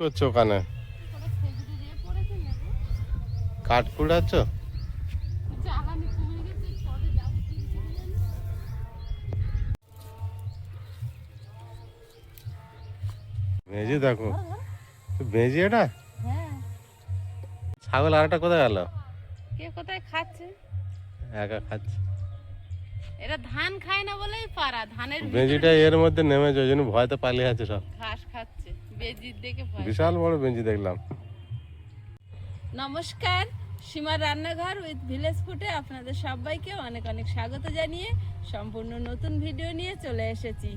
করছ ওখানে? কাঠ কুড়াচ্ছ ভেজি দেখো। ভেজি এটা? ছাগল আর একটা কোথায় গেল? কে কোথায় খাচ্ছে? একা খাচ্ছে। এরা ধান খায় না বলেই পারা ধানের বেঞ্জিটা এর মধ্যে নেমেছে ওই জন্য ভয়তে পালিয়ে আছে সব। দেখে বিশাল বড় বেঞ্জি দেখলাম। নমস্কার সীমার রান্নাঘর উইথ ভিলেজ ফুটে আপনাদের সবাইকে অনেক অনেক স্বাগত জানিয়ে সম্পূর্ণ নতুন ভিডিও নিয়ে চলে এসেছি।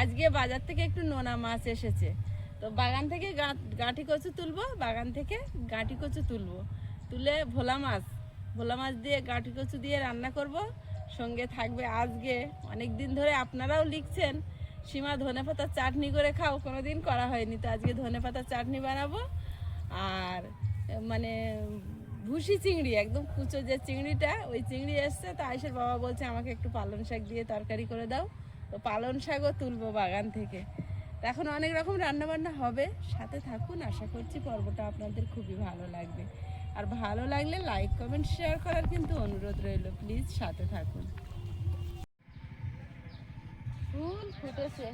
আজকে বাজার থেকে একটু নোনা মাছ এসেছে। তো বাগান থেকে গাঁটি কচু তুলবো বাগান থেকে গাঁটি কচু তুলবো। তুলে ভোলা মাছ ভোলা মাছ দিয়ে গাঁটি কচু দিয়ে রান্না করব। সঙ্গে থাকবে আজকে অনেক দিন ধরে আপনারাও লিখছেন সীমা ধনে পাতার চাটনি করে খাও কোনো দিন করা হয়নি। তো আজকে ধনে পাতার চাটনি বানাবো। আর মানে ভুসি চিংড়ি, একদম কুচো যে চিংড়িটা, ওই চিংড়ি এসছে। তো আয়সের বাবা বলছে, আমাকে একটু পালং শাক দিয়ে তরকারি করে দাও। তো পালং শাকও তুলবো বাগান থেকে। এখন অনেক রকম রান্না বান্না হবে। সাথে থাকুন, আশা করছি পর্বটা আপনাদের খুবই ভালো লাগবে। আর ভালো লাগলে লাইক, কমেন্ট, শেয়ার করার কিন্তু অনুরোধ রইল। প্লিজ সাথে থাকুন। ফুল ফুটেছে।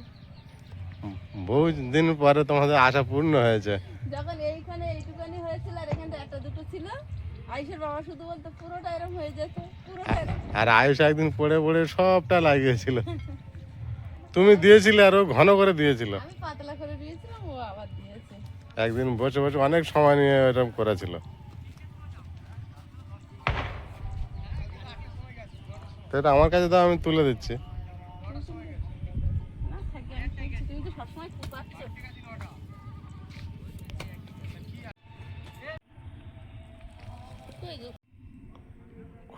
বহু দিন পরে তোমাদের আশা পূর্ণ হয়েছে। যখন এইখানে এইটুকানি হয়েছিল আর এখানটা একটা দুটো ছিল আয়ুষের বাবা শুধু বলতো পুরোটা এরকম হয়ে যেত পুরোটা আর আয়ুষ একদিন পড়ে পড়ে সবটা লাগিয়েছিল। তুমি দিয়েছিলে আর ও ঘন করে দিয়েছিল। আমি পাতলা করে দিয়েছিলাম ও আবার দিয়েছে। একদিন বসে বসে অনেক সময় নিয়ে এরকম করেছিল। তো এটা আমার কাছে তো আমি তুলে দিচ্ছি।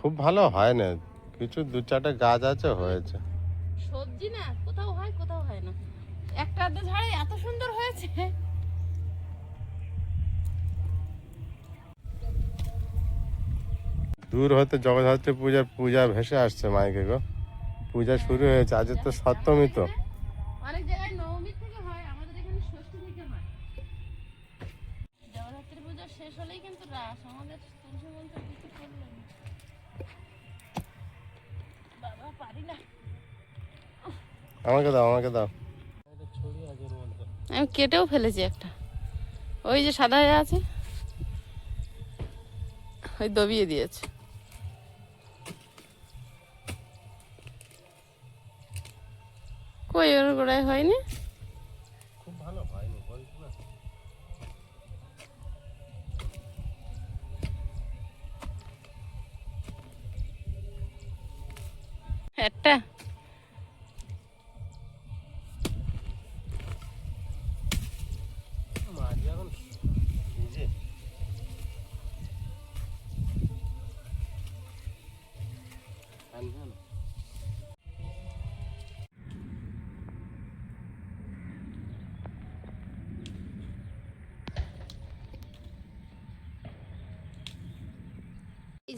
খুব ভালো হয় না কিছু দু চারটে গাছ আছে হয়েছে। সবজি না কোথাও হয় কোথাও হয় না। একটা আধটা ঝাড়ে এত সুন্দর হয়েছে। দূর হতে জগদ্ধাত্রী পূজার পূজা ভেসে আসছে মাইকে গো। পূজা শুরু হয়েছে আজ তো সপ্তমী তো। অনেক জায়গায় নবমী থেকে হয় আমাদের এখানে ষষ্ঠী থেকে হয় জগদ্ধাত্রী পুজো শেষ হলেই কিন্তু রাস আমাদের আমাকে দাও আমাকে দাও। আমি কেটেও ফেলেছি একটা। ওই যে সাদা হয়ে আছে, ওই দবিয়ে দিয়েছে। কই, ওর গোড়ায় হয়নি?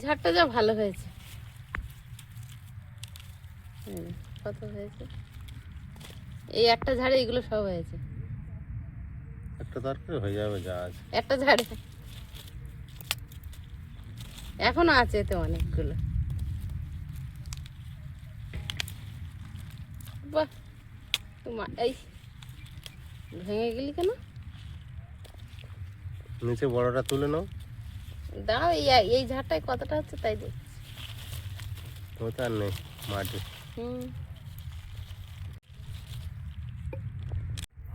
ঝাড়টা যা ভালো হয়েছে। হুম, কত হয়েছে? এই একটা ঝাড়ে এগুলো সব হয়েছে। একটা তরকারি হয়ে যাবে যা আছে। একটা ঝাড়ে। এখনও আছে এতে অনেকগুলো। বাহ তোমার এই ভেঙে গেলি কেন? নিচে বড়টা তুলে নাও। দাঁড়াও এই এই ঝাড়টায় কতটা হচ্ছে তাই দেখ ওটা আর নেই? মাটি। হুম।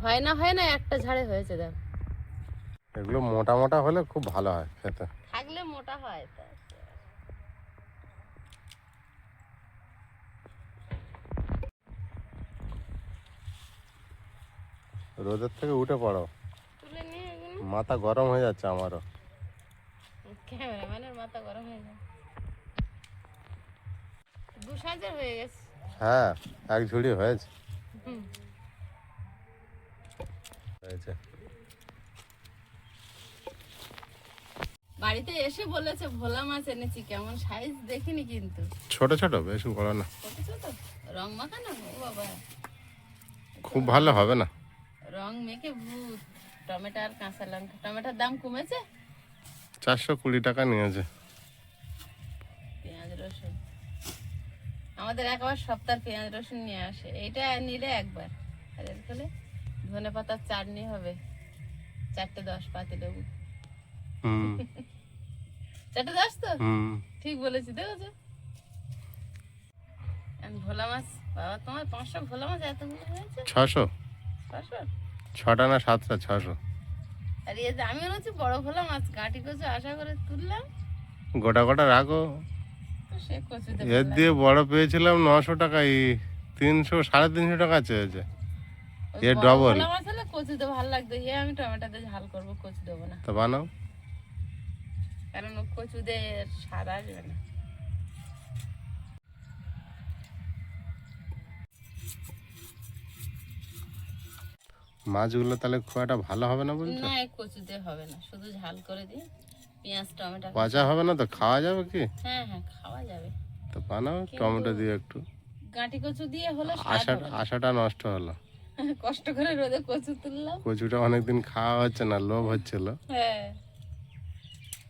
হয় না হয় না একটা ঝাড়ে হয়েছে দেখ। এগুলো মোটা মোটা হলে খুব ভালো হয় খেতে। থাকলে মোটা হয় তা রোদের থেকে উঠে পড়ো। মাথা গরম হয়ে যাচ্ছে আমারও। ক্যামেরাম্যানের মাথা গরম হয়ে যায়। দু সাইজের হয়ে গেছে। হ্যাঁ এক ঝুড়ি হয়েছে। হয়েছে। বাড়িতে এসে বলেছে ভোলা মাছ এনেছি কেমন সাইজ দেখিনি কিন্তু। ছোট ছোট বেশি বড় না। ছোট ছোট? রং মাখানো? ও বাবা। খুব ভালো হবে না। রং মেখে ভূত। টমেটো আর কাঁচা লঙ্কা। টমেটোর দাম কমেছে? চারশো কুড়ি টাকা নিয়েছে। পেঁয়াজ রসুন। আমাদের একবার সপ্তাহ পেঁয়াজ রসুন নিয়ে আসে। এইটা নিলে একবার। আর এর ফলে ধনে পাতার চাটনি হবে। চারটে দশ পাতি লেবু। চারটে দশ তো? হুম। ঠিক বলেছি আর ভোলা মাছ। বাবা তোমার পাঁচশো ভোলা মাছ এতগুলো হয়েছে? ছশো। পাঁচশো ছটা না সাতটা? ছশো। আর এই যে আমি হচ্ছে বড় ভোলা মাছ গাঁটি কচু আশা করে তুললাম। গোটা গোটা রাখো। তো সে কচুতে এর দিয়ে বড় পেয়েছিলাম নশো টাকা তিনশো সাড়ে তিনশো টাকা চেয়েছে। double। ভোলা মাছ হলে কচুতে ভালো লাগতো। এ আমি টমেটোতে ঝাল করব কচু দেবো না। তো বানাও। কারণ ও কচুতে স্বাদ আসবে না। মাছগুলো তাহলে খুব একটা ভালো হবে না বলছো? না কচুতে হবে না। শুধু ঝাল করে দিই পেঁয়াজ টমেটো পচা হবে না তো? খাওয়া যাবে কি? হ্যাঁ হ্যাঁ খাওয়া যাবে। তো বানাও টমেটো দিয়ে একটু। গাঁটি কচু দিয়ে হলো স্বাদ আশা আশাটা নষ্ট হলো। কষ্ট করে রোদে কচু তুললাম। কচুটা অনেকদিন খাওয়া হচ্ছে না লোভ হচ্ছিল। হ্যাঁ।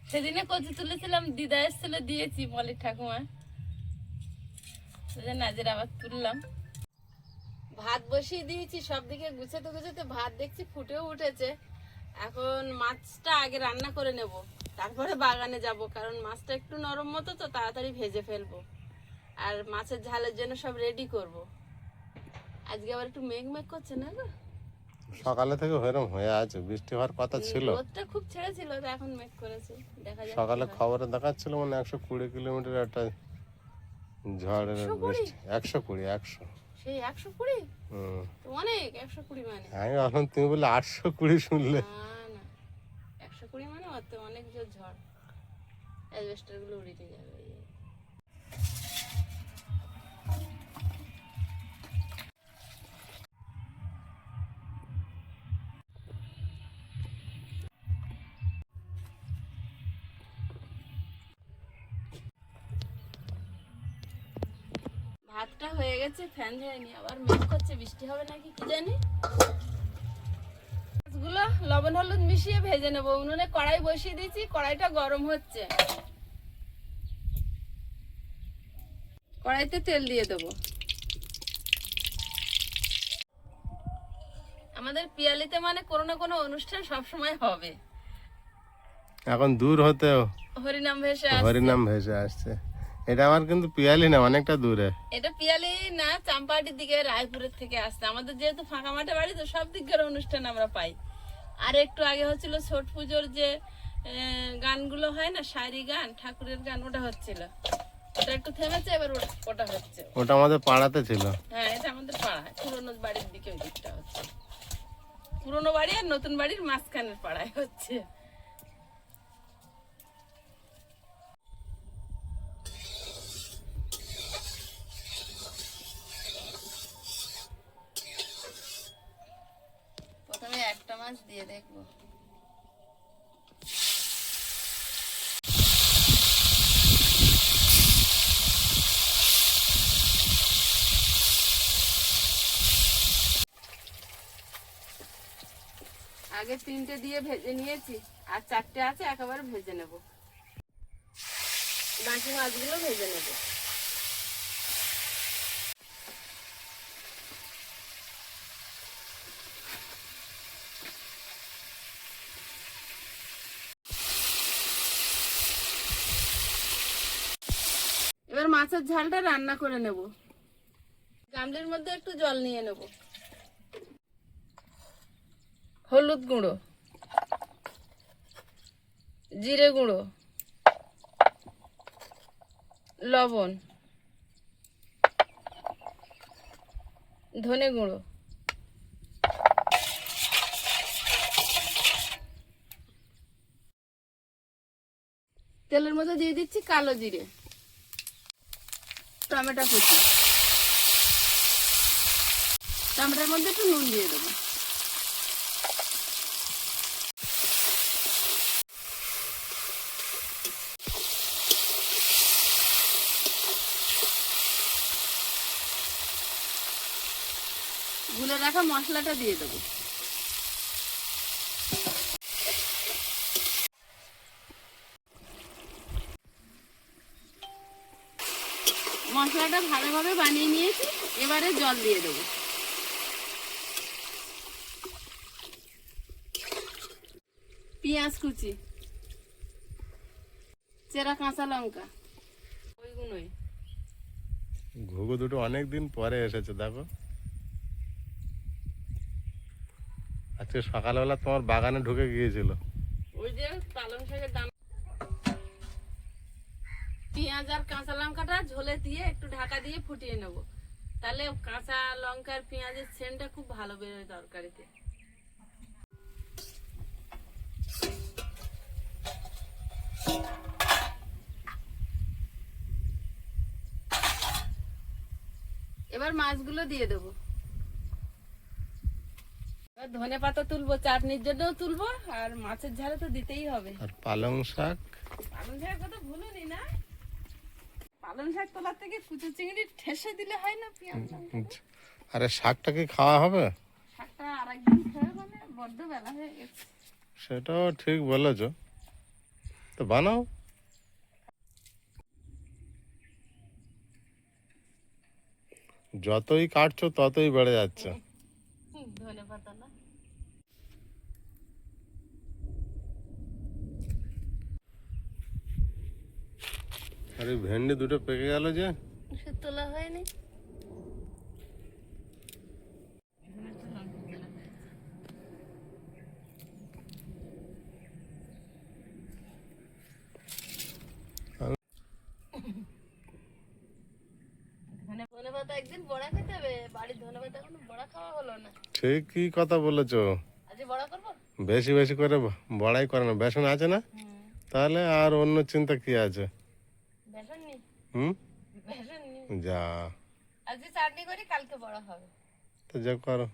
সেদিনে কচু তুলেছিলাম দিদা এসেছিল দিয়েছি মলির ঠাকুমা আবার তুললাম। ভাত বসিয়ে দিয়েছি সব দিকে গুছাতে গুছাতে ভাত দেখছি ফুটেও উঠেছে। এখন মাছটা আগে রান্না করে নেব তারপরে বাগানে যাব কারণ মাছটা একটু নরম মতো তো তাড়াতাড়ি ভেজে ফেলব। আর মাছের ঝালের জন্য সব রেডি করব। আজকে আবার একটু মেঘ মেঘ করছে না গো? সকালে থেকে ওরকম হয়ে আছে বৃষ্টি হওয়ার কথা ছিল। রোদটা খুব ছেড়েছিল তো এখন মেঘ করেছে দেখা যাক সকালে খবরে দেখাচ্ছিল মানে একশো কুড়ি কিলোমিটার একটা ঝড়ের বৃষ্টি একশো কুড়ি একশো। সেই একশো কুড়ি? হুম। তো অনেক একশো কুড়ি মানে। আমি ভাবলাম তুমি বলে আটশো কুড়ি শুনলে। না না। একশো কুড়ি মানে অত অনেক জোর ঝড়। অ্যাজবেস্টারগুলো গুলো উড়ে যাবে। ভাতটা হয়ে গেছে ফ্যান আবার মেঘ করছে বৃষ্টি হবে নাকি কি জানি? মাছগুলো লবণ হলুদ মিশিয়ে ভেজে নেব। উনুনে কড়াই বসিয়ে দিয়েছি কড়াইটা গরম হচ্ছে। কড়াইতে তেল দিয়ে দেবো। আমাদের পিয়ালিতে মানে কোনো না কোনো অনুষ্ঠান সবসময় হবে। এখন দূর হতে হরিনাম ভেসে। হরিনাম ভেসে আসছে। এটা আমার কিন্তু পিয়ালি না অনেকটা দূরে। এটা পিয়ালি না চাম্পাহাটির দিকে রায়পুরের থেকে আসছে আমাদের যেহেতু ফাঁকা মাঠে বাড়ি তো সব দিকের অনুষ্ঠান আমরা পাই। আর একটু আগে হচ্ছিল ছট পুজোর যে গানগুলো হয় না শাড়ি গান ঠাকুরের গান ওটা হচ্ছিল। ওটা একটু থেমেছে এবার ওটা- ওটা হচ্ছে। ওটা আমাদের পাড়াতে ছিল। হ্যাঁ এটা আমাদের পাড়ায় পুরোনো বাড়ির দিকে ওই দিকটা হচ্ছে। পুরোনো বাড়ি আর নতুন বাড়ির মাঝখানের পাড়ায় হচ্ছে। দেখব। আগে তিনটে দিয়ে ভেজে নিয়েছি, আর চারটে আছে, একেবারে ভেজে নেব। বাকি মাছগুলো ভেজে নেব এবার মাছের ঝালটা রান্না করে নেব। গামলির মধ্যে একটু জল নিয়ে নেব। হলুদ গুঁড়ো। জিরে গুঁড়ো। লবণ। ধনে গুঁড়ো। তেলের মধ্যে দিয়ে দিচ্ছি কালো জিরে। টমেটো কুচি। টমেটোর মধ্যে একটু নুন দিয়ে দেবো। গুলে রাখা মশলাটা দিয়ে দেবো। মশলাটা ভালোভাবে বানিয়ে নিয়েছি। এবারে জল দিয়ে দেবো। পেঁয়াজ কুচি চেরা কাঁচা লঙ্কা ওইগুলোই। ঘুঘু দুটো অনেক দিন পরে এসেছে দেখো। আজকে সকালবেলা তোমার বাগানে ঢুকে গিয়েছিল। ওই যে পালং শাকের দাম পেঁয়াজ আর কাঁচা লঙ্কাটা ঝোলে দিয়ে একটু ঢাকা দিয়ে ফুটিয়ে নেব। তাহলে কাঁচা লঙ্কার পেঁয়াজের সেন্টটা খুব ভালো বেরোয় তরকারিতে। এবার মাছগুলো দিয়ে দেবো। ধনে পাতা তুলবো চাটনির জন্যও তুলবো আর মাছের ঝালে তো দিতেই হবে। আর পালং শাক? পালং শাকের কথা ভুলুনি না। পালং শাক তোলার থেকে কুচু চিংড়ি ঠেসে দিলে হয় না পেঁয়াজ আরে শাকটা কি খাওয়া হবে? শাকটা আরেকদিন খেয়ে মানে বড্ড বেলা হয়ে গেছে। সেটাও ঠিক বলেছ। তো বানাও। যতই কাটছো ততই বেড়ে যাচ্ছে। ধনে পাতা না? আর ভেন্ডি দুটো পেকে গেল যে। তোলা হয়নি। ধনে ধনে পাতা একদিন বড়া খেতে হবে। বাড়ির ধনে পাতা বড়া খাওয়া হলো না। ঠিকই কথা বলেছ? আজকে বড়া করব? বেশি বেশি করে বড়াই করে না। বেসন আছে না? তাহলে আর অন্য চিন্তা কি আছে? হুম? যা। আজকে চাটনি করি কালকে বড়া হবে। তো যা করো।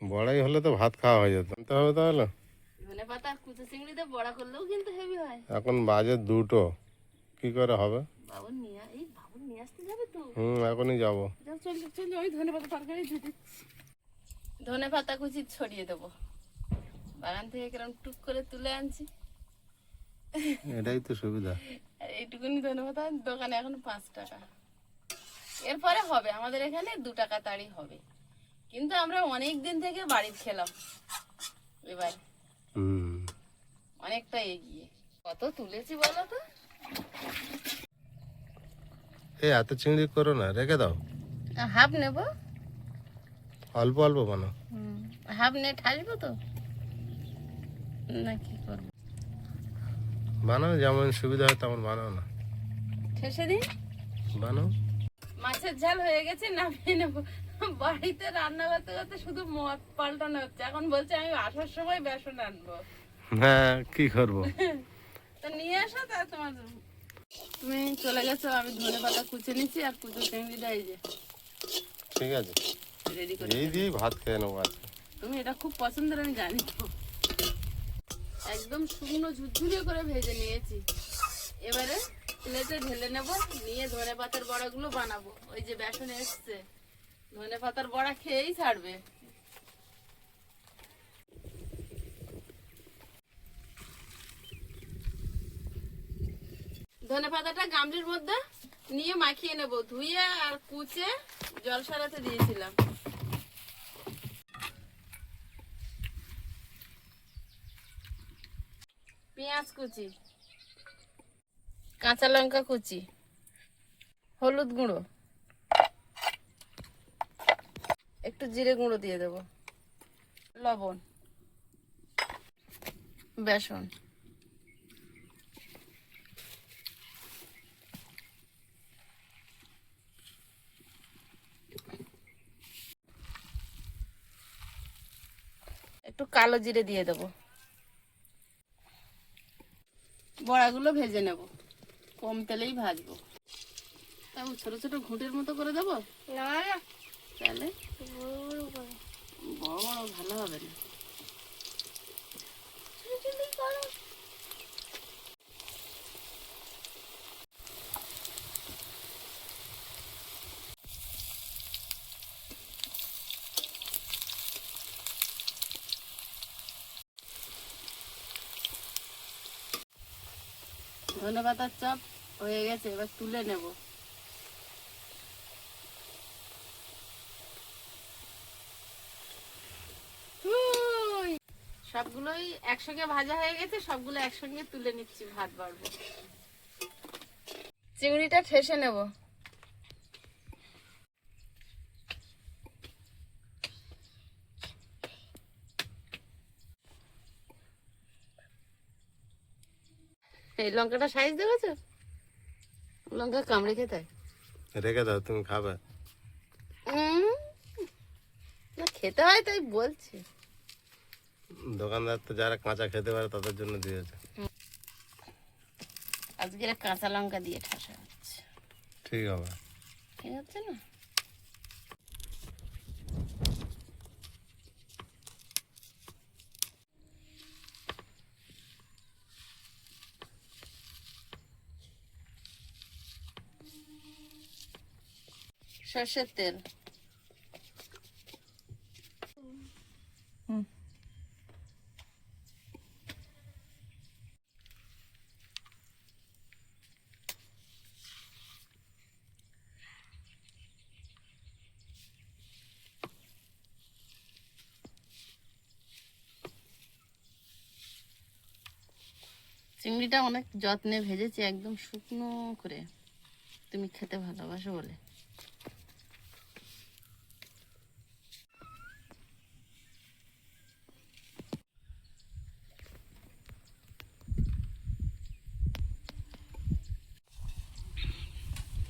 বড়াই হলে তো ভাত খাওয়া হয়ে যেত। আনতে হবে তাহলে? ধনে পাতা আর চিংড়ি দিয়ে বড়া করলেও কিন্তু হেভি হয়। এখন বাজে দুটো। কি করে হবে? বাবুর নিয়ে এই বাবুর নিয়ে আসতে যাবে তো। হুম এখনই যাব। যাও চল চল ওই ধনে পাতা তরকারি দিয়ে দিচ্ছি ধনে পাতা কুচি ছড়িয়ে দেবো। বাগান থেকে কিরম টুক করে তুলে আনছি। এটাই তো সুবিধা। আর এইটুকুনি ধনে পাতা দোকানে এখন পাঁচ টাকা। এরপরে হবে আমাদের এখানে দু টাকা তাড়ি হবে। কিন্তু আমরা অনেক দিন থেকে বাড়ির খেলাম। এবার হুম। অনেকটা এগিয়ে। কত তুলেছি বলো তো? এই এত চিংড়ি করো না রেখে দাও। হাফ নেব। অল্প অল্প বানাও। হাফ নেট হাসবো তো? না কি করব? বানাও যেমন সুবিধা হয় তেমন বানাও না। ঠেসে দিই? বানাও। মাছের ঝাল হয়ে গেছে নামিয়ে নেব। বাড়িতে রান্না করতে করতে শুধু মদ পাল্টানো হচ্ছে। এখন বলছে আমি আসার সময় বেসন আনব। হ্যাঁ কি করব? তো নিয়ে আসো তা তোমার। তুমি চলে গেছো আমি ধনে পাতা কুচে নিচ্ছি আর কুচো চিংড়িটা এই যে। ঠিক আছে। রেডি করে এই দিয়ে ভাত খেয়ে নেব আজকে। তুমি এটা খুব পছন্দের আমি জানি। তো একদম শুকনো ঝুরঝুরিয়ে করে ভেজে নিয়েছি। এবারে প্লেটে ঢেলে নেব, নিয়ে ধনে পাতার বড়াগুলো বানাবো। ওই যে বেসন এসছে, ধনে পাতার বড়া খেয়েই ছাড়বে। ধনে পাতাটা গামলির মধ্যে নিয়ে মাখিয়ে নেব, ধুয়ে আর কুচে জল সরাতে দিয়েছিলাম। পেঁয়াজ কুচি, কাঁচা লঙ্কা কুচি, হলুদ গুঁড়ো, একটু জিরে গুঁড়ো দিয়ে দেব, লবণ, বেসন। একটু কালো জিরে দিয়ে দেবো। বড়াগুলো ভেজে নেব। কম তেলেই ভাজবো। তাও ছোট ছোট ঘুঁটের মতো করে দেবো? না। তাহলে? বড় বড় ভালো হবে না চুলি করো ধনে পাতার চপ হয়ে গেছে এবার তুলে নেব! সবগুলোই একসঙ্গে ভাজা হয়ে গেছে সবগুলো একসঙ্গে তুলে নিচ্ছি ভাত বাড়বো। চিংড়িটা ঠেসে নেব। এই লঙ্কাটা সাইজ দেখেছ লঙ্কা কামড়ে খেতে। রেখে দাও তুমি খাবে। না খেতে হয় তাই বলছি। দোকানদার তো যারা কাঁচা খেতে পারে তাদের জন্য দিয়েছে। আজকে কাঁচা লঙ্কা দিয়ে ঠাসা হচ্ছে। ঠিক হবে। ঠিক আছে না? সর্ষের তেল। চিংড়িটা অনেক যত্নে ভেজেছি একদম শুকনো করে। তুমি খেতে ভালোবাসো বলে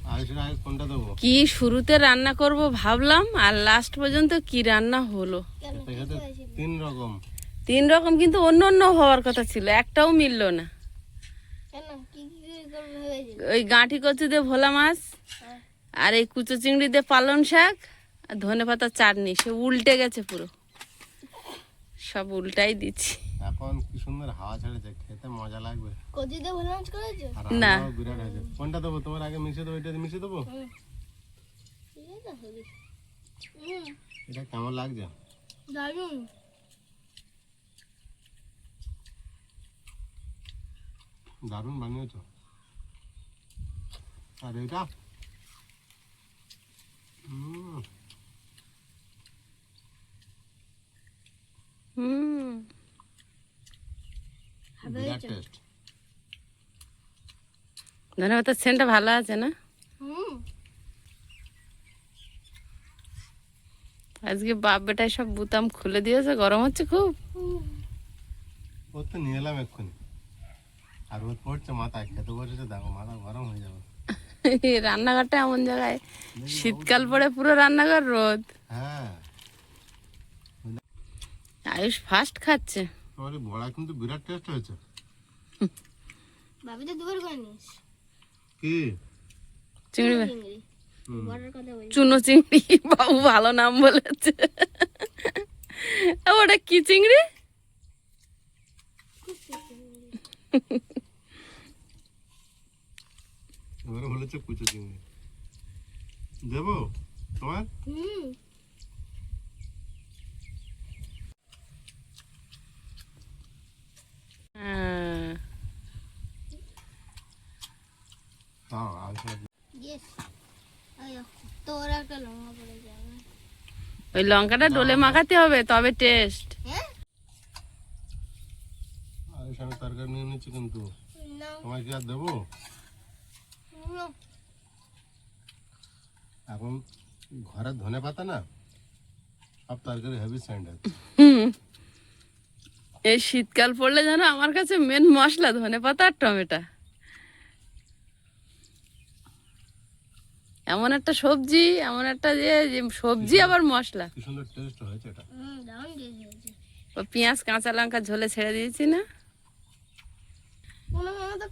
আড়াইশো টাকা কোনটা দেবো কি শুরুতে রান্না করব ভাবলাম আর লাস্ট পর্যন্ত কি রান্না হলো? তিন রকম। তিন রকম কিন্তু অন্য অন্য হওয়ার কথা ছিল একটাও মিললো না। ওই গাঁঠি কচু দিয়ে ভোলা মাছ হ্যাঁ। আর এই কুচো চিংড়ি দিয়ে পালন শাক আর ধনে পাতার চাটনি সে উল্টে গেছে পুরো। সব উল্টাই দিচ্ছি। এখন কি সুন্দর হাওয়া ছেড়েছে খেতে মজা লাগবে। কচিতে ভালো মাছ করেছ? আর না। বিরাট হয়েছে। কোনটা দেবো? তোমার আগে মিশিয়ে দেবো এটা মিশিয়ে দেবো? ঠিক আছে হলি হুম। এটা কেমন লাগছে? দারুণ। দারুণ বানিয়েছো। আর এটা? হুম। হুম। বিরাট টেস্ট ধনে পাতার সেন্টটা ভালো আছে না? আজকে বাপ বেটায় সব বুতাম খুলে দিয়েছে গরম হচ্ছে খুব। ও তো নিয়ে এলাম এক্ষুনি। আর রোদ পড়ছে মাথায় খেতে বসেছে দেখো মাথা গরম হয়ে যাবে। রান্নাঘরটা এমন জায়গায় শীতকাল পরে পুরো রান্নাঘর রোদ। হ্যাঁ। আয়ুষ ফার্স্ট খাচ্ছে। তোমার বড়া কিন্তু বিরাট টেস্ট হয়েছে। ভাবি তো দুবার করে নিস। কি? চিংড়ি চুনো চিংড়ি বাবু ভালো নাম বলেছে। ওটা কি চিংড়ি? কুচো চিংড়ি। দেবো? তোমার? হুম হ্যাঁ। দাও আর সব- ইয়েস তোর একটা লঙ্কা পড়ে যাবে ওই লঙ্কাটা ডোলে মাখাতে হবে তবে টেস্ট হ্যাঁ? তরকারি নিয়ে নিচ্ছি কিন্তু। তোমায় কি আর দেবো? এখন ধনে পাতা না সব তরকারি হেভি স্যান্ড আছে হুম। এই শীতকাল পড়লে জানো আমার কাছে মেন মশলা ধনে পাতা আর টমেটো। এমন একটা সবজি এমন একটা যে সবজি আবার মশলা। কি সুন্দর টেস্ট হয়েছে এটা। হুম দারুণ টেস্ট হয়েছে। ও পেঁয়াজ কাঁচা লঙ্কা ঝোলে ছেড়ে দিয়েছি না?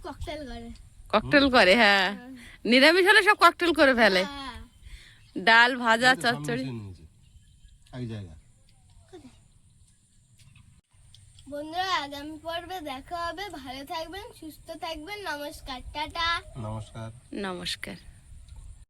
ককটেল করে। ককটেল করে হ্যাঁ। নিরামিষ হলে সব ককটেল করে ফেলে। হ্যাঁ। ডাল ভাজা চচ্চড়ি। বন্ধুরা আগামী পর্বে দেখা হবে। ভালো থাকবেন সুস্থ থাকবেন। নমস্কার টাটা। নমস্কার। নমস্কার।